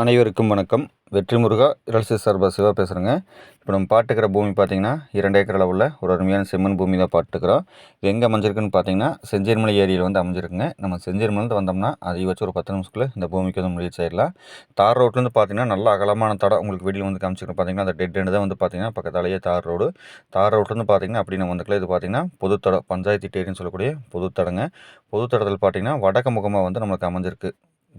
அனைவருக்கும் வணக்கம். வெற்றி முருகா இரல்சி சார்பா சிவா பேசுகிறேங்க இப்போ நம்ம பாட்டுக்கிற பூமி பார்த்தீங்கன்னா இரண்டு ஏக்கர் அளவில் ஒரு அருமையான செம்மண் பூமி தான் பாட்டுக்கிறோம் இது எங்கே அமைஞ்சிருக்குன்னு பார்த்தீங்கன்னா செஞ்சேர்மலை ஏரியில் வந்து அமைஞ்சிருக்குங்க. நம்ம செஞ்சேர்மலேருந்து வந்தோம்னா அதை வச்சு ஒரு பத்து நிமிஷத்துக்குள்ள இந்த பூமிக்கு வந்து முடிவு செய்யலாம் தார் ரோட்லேருந்து பார்த்தீங்கன்னா நல்ல அகலமான தடம் உங்களுக்கு வெளியில் வந்து காமிச்சிருக்கோம். பார்த்தீங்கன்னா அந்த டெட் எண்டு தான் வந்து பார்த்தீங்கன்னா பக்கத்தாலேயே தார் ரோடு. தார் ரோட்லேருந்து பார்த்தீங்கன்னா அப்படி நம்ம வந்துக்கலாம். இது பார்த்தீங்கன்னா பொதுத்தடம் பஞ்சாயத்து டேரின்னு சொல்லக்கூடிய பொதுத்தடங்க பொதுத்தடத்தில் பார்த்தீங்கன்னா வடக்கு முகமாக வந்து நம்மளுக்கு அமைஞ்சிருக்கு.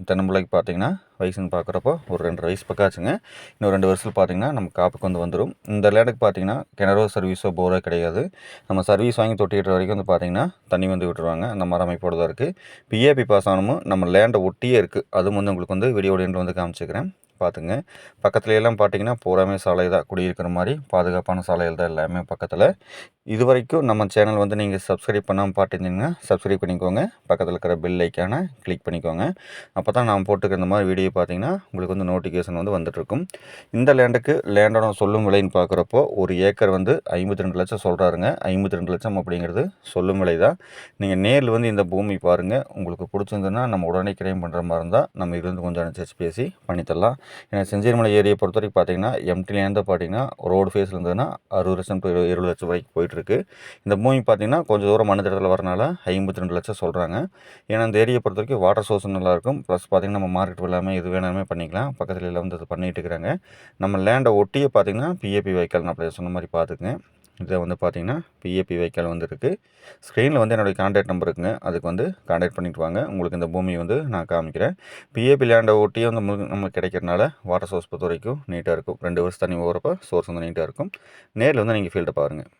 தென்னம்பிள்ளைக்கு பார்த்தீங்கன்னா வயசுன்னு பார்க்குறப்போ ஒரு ரெண்டு வயசு பக்கம் ஆச்சுங்க. இன்னும் ரெண்டு வருஷத்தில் பார்த்தீங்கன்னா நம்ம காப்புக்கு வந்து வந்துடும் இந்த லேண்டுக்கு பார்த்தீங்கன்னா கிணறோ சர்வீஸோ போரோ கிடையாது. நம்ம சர்வீஸ் வாங்கி தொட்டிடுற வரைக்கும் வந்து பார்த்தீங்கன்னா தண்ணி வந்து விட்டுருவாங்க. அந்த மர அமைப்போடு தான் இருக்குது பிஏபி பாஸ் ஆனமும் நம்ம லேண்டை ஒட்டியே இருக்குது அதுவும் வந்து உங்களுக்கு வந்து வீடியோ வந்து காமிச்சிக்கிறேன். பார்த்துங்க பக்கத்துலலாம் பார்த்தீங்கன்னா பூராமே சாலை தான் குடியிருக்கிற மாதிரி பாதுகாப்பான சாலைகள் தான் எல்லாமே பக்கத்தில். இது வரைக்கும் நம்ம சேனல் வந்து நீங்கள் சப்ஸ்கிரைப் பண்ணாமல் பார்த்துருந்தீங்கன்னா சப்ஸ்கிரைப் பண்ணிக்கோங்க. பக்கத்தில் இருக்கிற பெல் ஐக்கானை கிளிக் பண்ணிக்கோங்க. அப்போ தான் நான் போட்டுக்கிற இந்த மாதிரி வீடியோ பார்த்தீங்கன்னா உங்களுக்கு வந்து நோட்டிஃபிகேஷன் வந்து வந்துட்டுருக்கும். இந்த லேண்டுக்கு லேண்டோட சொல்லும் விலைன்னு பார்க்குறப்போ ஒரு ஏக்கர் வந்து ஐம்பத்தி ரெண்டு லட்சம் சொல்கிறாருங்க ஐம்பத்தி ரெண்டு லட்சம் அப்படிங்கிறது சொல்லும் விலை தான். நீங்கள் நேரில் வந்து இந்த பூமி பாருங்கள் உங்களுக்கு பிடிச்சிருந்ததுன்னா நம்ம உடனே கிரைம் பண்ணுற மாதிரி இருந்தால் நம்ம இருந்து கொஞ்சம் அனுசரித்து பேசி பண்ணித்தரலாம். ஏன்னா செஞ்சேரிமலை ஏரியை பொறுத்த வரைக்கும் பார்த்தீங்கன்னா எம்டிலேருந்து பார்த்தீங்கன்னா ரோடு ஃபேஸில் இருந்ததுன்னா அறுபது லட்சம் டு இருபது லட்சம் வரைக்கும் இருக்குது இந்த பூமி பார்த்தீங்கன்னா கொஞ்சம் தூரம் மண்ணு தடத்தில் வரனால ஐம்பத்தி ரெண்டு லட்சம் சொல்கிறாங்க ஏன்னா இந்த ஏரியை பொறுத்த வரைக்கும் வாட்டர் சோர்ஸும் நல்லாயிருக்கும் ப்ளஸ் பார்த்திங்கன்னா நம்ம மார்க்கெட் எல்லாமே இது வேணாலுமே பண்ணிக்கலாம். பக்கத்தில் எல்லாம் வந்து இது பண்ணிகிட்டு இருக்கிறாங்க. நம்ம லேண்டை ஒட்டியே பார்த்திங்கன்னா பிஏபி வைக்கல் நான் அப்படியே சொன்ன மாதிரி பார்த்துக்குங்க இதில் வந்து பார்த்தீங்கன்னா பிஏபி வெஹிக்கல் வந்து இருக்குது ஸ்க்ரீனில் வந்து என்னுடைய கான்டாக்ட் நம்பர் இருக்குங்க. அதுக்கு வந்து கான்டாக்ட் பண்ணிட்டு வாங்க. உங்களுக்கு இந்த பூமி வந்து நான் காமிக்கிறேன். பிஏபி லேண்டை ஒட்டியே வந்து நமக்கு கிடைக்கிறனால வாட்டர் சோர்ஸ் பொறுத்த வரைக்கும் நீட்டாக இருக்கும். ரெண்டு வருஷம் தண்ணி போகிறப்ப சோர்ஸ் வந்து நீட்டாக இருக்கும். நேரில் வந்து நீங்கள் ஃபீல்டை பாருங்கள்